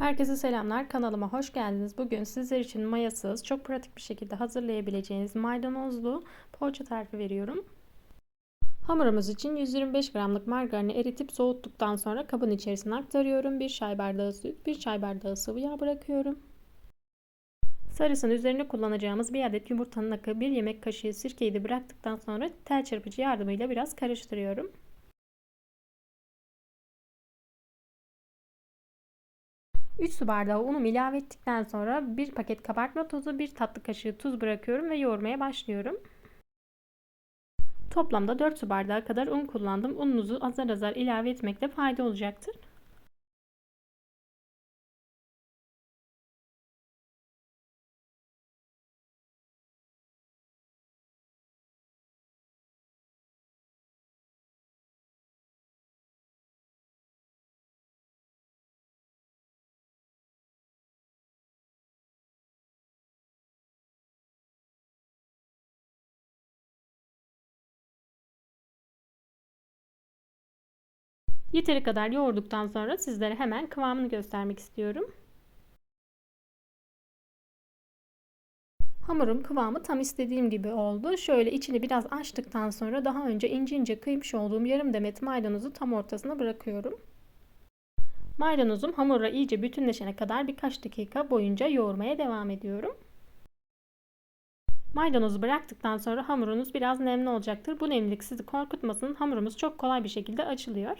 Herkese selamlar. Kanalıma hoş geldiniz. Bugün sizler için mayasız, çok pratik bir şekilde hazırlayabileceğiniz maydanozlu poğaça tarifi veriyorum. Hamurumuz için 125 gramlık margarini eritip soğuttuktan sonra kabın içerisine aktarıyorum. 1 çay bardağı süt, 1 çay bardağı sıvı yağ bırakıyorum. Sarısını üzerine kullanacağımız bir adet yumurtanın akı, 1 yemek kaşığı sirkeyi de bıraktıktan sonra tel çırpıcı yardımıyla biraz karıştırıyorum. 3 su bardağı unumu ilave ettikten sonra 1 paket kabartma tozu, 1 tatlı kaşığı tuz bırakıyorum ve yoğurmaya başlıyorum. Toplamda 4 su bardağı kadar un kullandım. Ununuzu azar azar ilave etmekte fayda olacaktır. Yeteri kadar yoğurduktan sonra sizlere hemen kıvamını göstermek istiyorum. Hamurum kıvamı tam istediğim gibi oldu. Şöyle içini biraz açtıktan sonra daha önce ince ince kıymış olduğum yarım demet maydanozu tam ortasına bırakıyorum. Maydanozum hamurla iyice bütünleşene kadar birkaç dakika boyunca yoğurmaya devam ediyorum. Maydanozu bıraktıktan sonra hamurunuz biraz nemli olacaktır. Bu nemlilik sizi korkutmasın. Hamurumuz çok kolay bir şekilde açılıyor.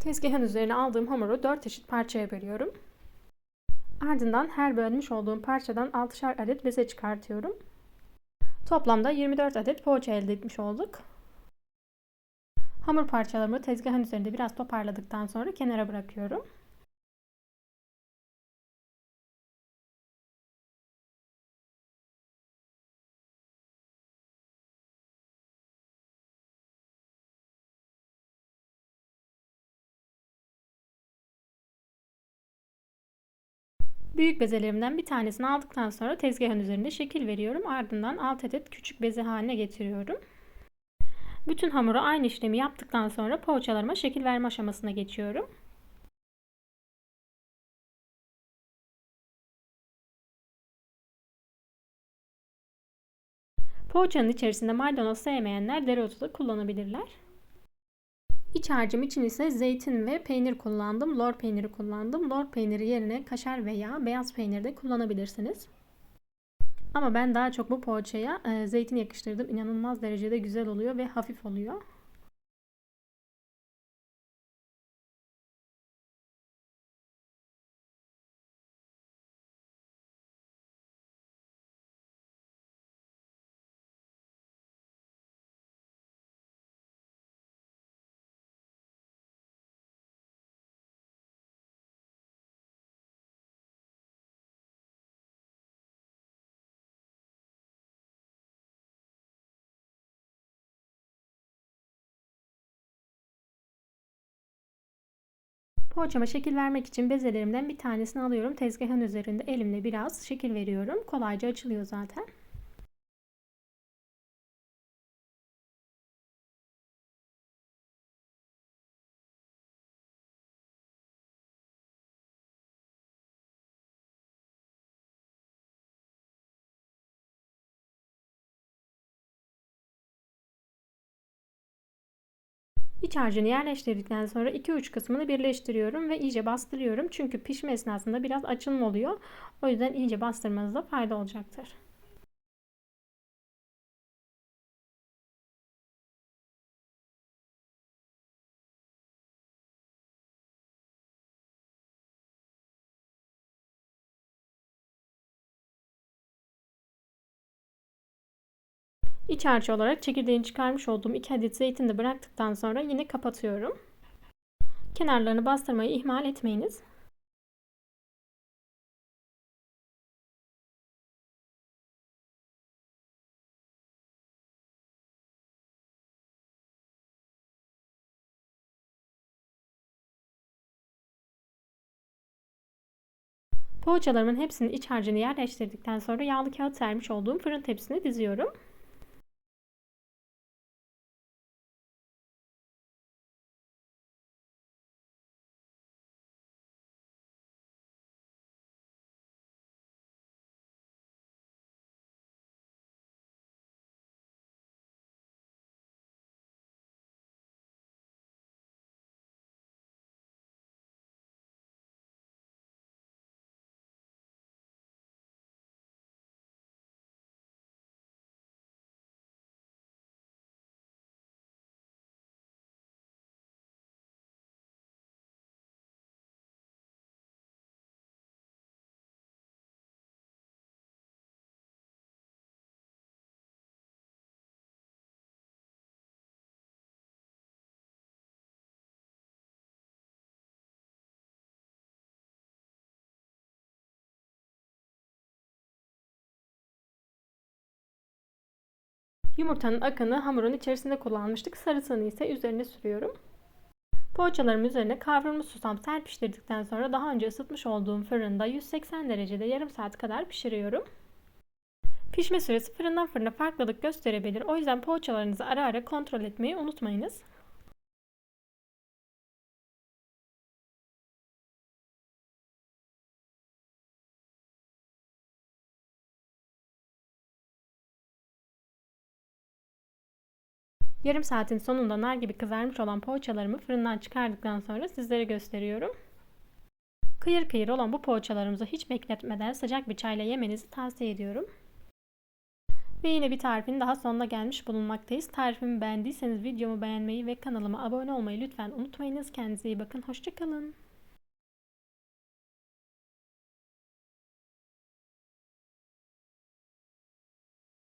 Tezgahın üzerine aldığım hamuru 4 eşit parçaya bölüyorum. Ardından her bölmüş olduğum parçadan 6'şar adet beze çıkartıyorum. Toplamda 24 adet poğaça elde etmiş olduk. Hamur parçalarımı tezgahın üzerinde biraz toparladıktan sonra kenara bırakıyorum. Büyük bezelerimden bir tanesini aldıktan sonra tezgahın üzerinde şekil veriyorum. Ardından alt adet küçük beze haline getiriyorum. Bütün hamuru aynı işlemi yaptıktan sonra poğaçalarıma şekil verme aşamasına geçiyorum. Poğaçanın içerisinde maydanoz sevmeyenler dereotu da kullanabilirler. İç harcım için ise zeytin ve peynir kullandım. Lor peyniri kullandım. Lor peyniri yerine kaşar veya beyaz peynir de kullanabilirsiniz. Ama ben daha çok bu poğaçaya e, zeytin yakıştırdım. İnanılmaz derecede güzel oluyor ve hafif oluyor. Poğaçama şekil vermek için bezelerimden bir tanesini alıyorum. Tezgahın üzerinde elimle biraz şekil veriyorum. Kolayca açılıyor zaten. İç harcını yerleştirdikten sonra iki uç kısmını birleştiriyorum ve iyice bastırıyorum. Çünkü pişme esnasında biraz açılma oluyor. O yüzden iyice bastırmanızda fayda olacaktır. İç harcı olarak çekirdeğini çıkarmış olduğum 2 adet zeytin de bıraktıktan sonra yine kapatıyorum. Kenarlarını bastırmayı ihmal etmeyiniz. Poğaçalarımın hepsinin iç harcını yerleştirdikten sonra yağlı kağıt sermiş olduğum fırın tepsisine diziyorum. Yumurtanın akını hamurun içerisinde kullanmıştık. Sarısını ise üzerine sürüyorum. Poğaçalarım üzerine kavrulmuş susam serpiştirdikten sonra daha önce ısıtmış olduğum fırında 180 derecede yarım saat kadar pişiriyorum. Pişme süresi fırından fırına farklılık gösterebilir. O yüzden poğaçalarınızı ara ara kontrol etmeyi unutmayınız. Yarım saatin sonunda nar gibi kızarmış olan poğaçalarımı fırından çıkardıktan sonra sizlere gösteriyorum. Kıyır kıyır olan bu poğaçalarımızı hiç bekletmeden sıcak bir çayla yemenizi tavsiye ediyorum. Ve yine bir tarifin daha sonuna gelmiş bulunmaktayız. Tarifimi beğendiyseniz videomu beğenmeyi ve kanalıma abone olmayı lütfen unutmayınız. Kendinize iyi bakın. Hoşçakalın.